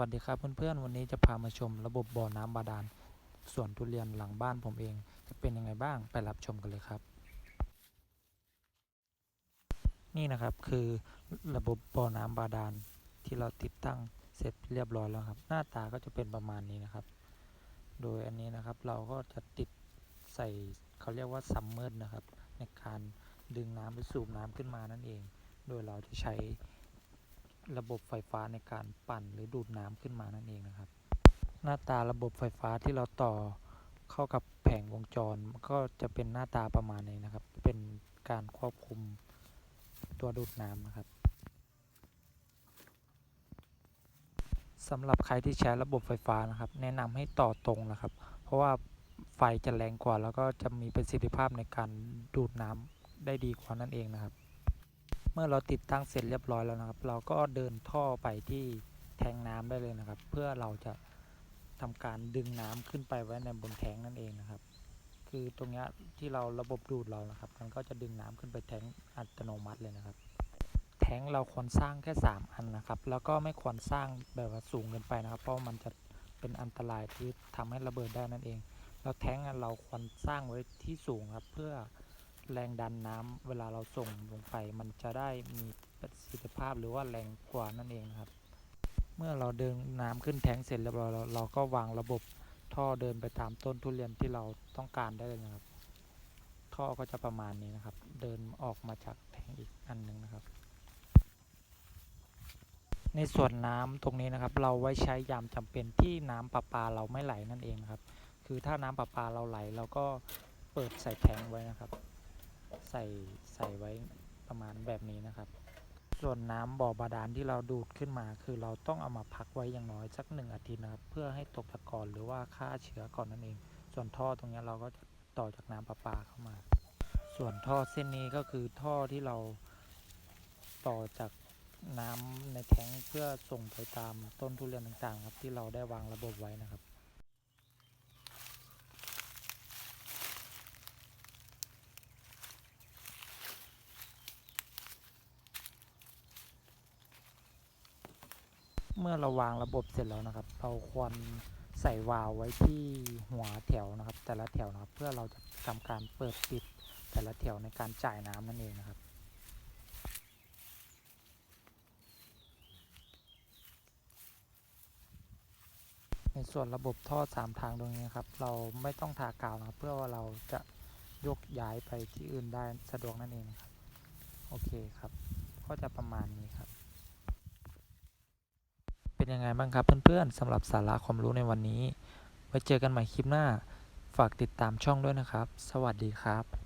วัสดีครับเพื่อนๆ วันนี้จะพามาชมระบบบ่อน้ำบาดาลสวนทุเรียนหลังบ้านผมเอง จะเป็นยังไงบ้างไปรับชมกันเลยครับ นี่นะครับคือระบบบ่อน้ำบาดาลที่เราติดตั้งเสร็จเรียบร้อยแล้วครับ หน้าตาก็จะเป็นประมาณนี้นะครับ โดยอันนี้นะครับเราก็จะติดใส่เขาเรียกว่าซัมเมอร์นะครับ ในการดึงน้ำหรือสูบน้ำขึ้นมานั่นเอง โดยเราจะใช้ ระบบไฟฟ้าในการปั่นหรือดูดน้ำขึ้นมานั่นเองนะครับ หน้าตาระบบไฟฟ้าที่เราต่อเข้ากับแผงวงจรก็จะเป็นหน้าตาประมาณนี้นะครับ เป็นการควบคุมตัวดูดน้ำนะครับสำหรับใครที่ใช้ระบบไฟฟ้านะครับ แนะนำให้ต่อตรงนะครับ เพราะว่าไฟจะแรงกว่า แล้วก็จะมีประสิทธิภาพในการดูดน้ำได้ดีกว่านั่นเองนะครับ เมื่อเราติดตั้งเสร็จเรียบร้อยแล้วนะครับ เราก็เดินท่อไปที่แทงน้ำได้เลยนะครับ เพื่อเราจะทำการดึงน้ำขึ้นไปไว้ในบนแทงนั่นเองนะครับ คือตรงนี้ที่เราระบบดูดเรานะครับ มันก็จะดึงน้ำขึ้นไปแทงอัตโนมัติเลยนะครับ แทงเราควรสร้างแค่ 3 อันนะครับ แล้วก็ไม่ควรสร้างแบบว่าสูงเกินไปนะครับ เพราะมันจะเป็นอันตรายที่ทำให้ระเบิดได้นั่นเองแล้วแทงเราควรสร้างไว้ที่สูงครับเพื่อ แรงดันน้ำเวลาเราส่งลงไปมันจะได้มีประสิทธิภาพหรือว่าแรงกว่านั่นเองครับ เมื่อเราเดินน้ำขึ้นแทงเสร็จเรียบร้อยแล้วเราก็วางระบบท่อเดินไปตามต้นทุเรียนที่เราต้องการได้เลยนะครับ ท่อก็จะประมาณนี้นะครับ เดินออกมาจากแทงอีกอันหนึ่งนะครับ ในส่วนน้ำตรงนี้นะครับ เราไว้ใช้ยามจำเป็นที่น้ำประปาเราไม่ไหลนั่นเองครับ คือถ้าน้ำประปาเราไหลเราก็เปิดใส่แทงไว้นะครับ ใส่ใส่ไว้ประมาณแบบนี้นะครับ ส่วนน้ำบ่อบาดาลที่เราดูดขึ้นมา คือเราต้องเอามาพักไว้อย่างน้อยสักหนึ่งอาทิตย์นะครับ เพื่อให้ตกตะกอนหรือว่าฆ่าเชื้อก่อนนั่นเอง ส่วนท่อตรงนี้เราก็จะต่อจากน้ำประปาเข้ามา ส่วนท่อเส้นนี้ก็คือท่อที่เราต่อจากน้ำในแทงเพื่อส่งไปตามต้นทุเรียนต่างๆ ครับที่เราได้วางระบบไว้นะครับ เมื่อเราวางระบบเสร็จแล้วนะครับ เราควรใส่วาล์วไว้ที่หัวแถวนะครับ แต่ละแถวนะครับ เพื่อเราจะทำการเปิดปิดแต่ละแถวในการจ่ายน้ำนั่นเองนะครับในส่วนระบบท่อสามทางตรงนี้ครับ เราไม่ต้องทากาวนะเพื่อว่าเราจะยกย้ายไปที่อื่นได้สะดวกนั่นเองครับ โอเคครับ ก็จะประมาณนี้ครับ ยังไงบ้างครับเพื่อนๆสำหรับสาระความรู้ในวันนี้ ไว้เจอกันใหม่คลิปหน้า ฝากติดตามช่องด้วยนะครับ สวัสดีครับ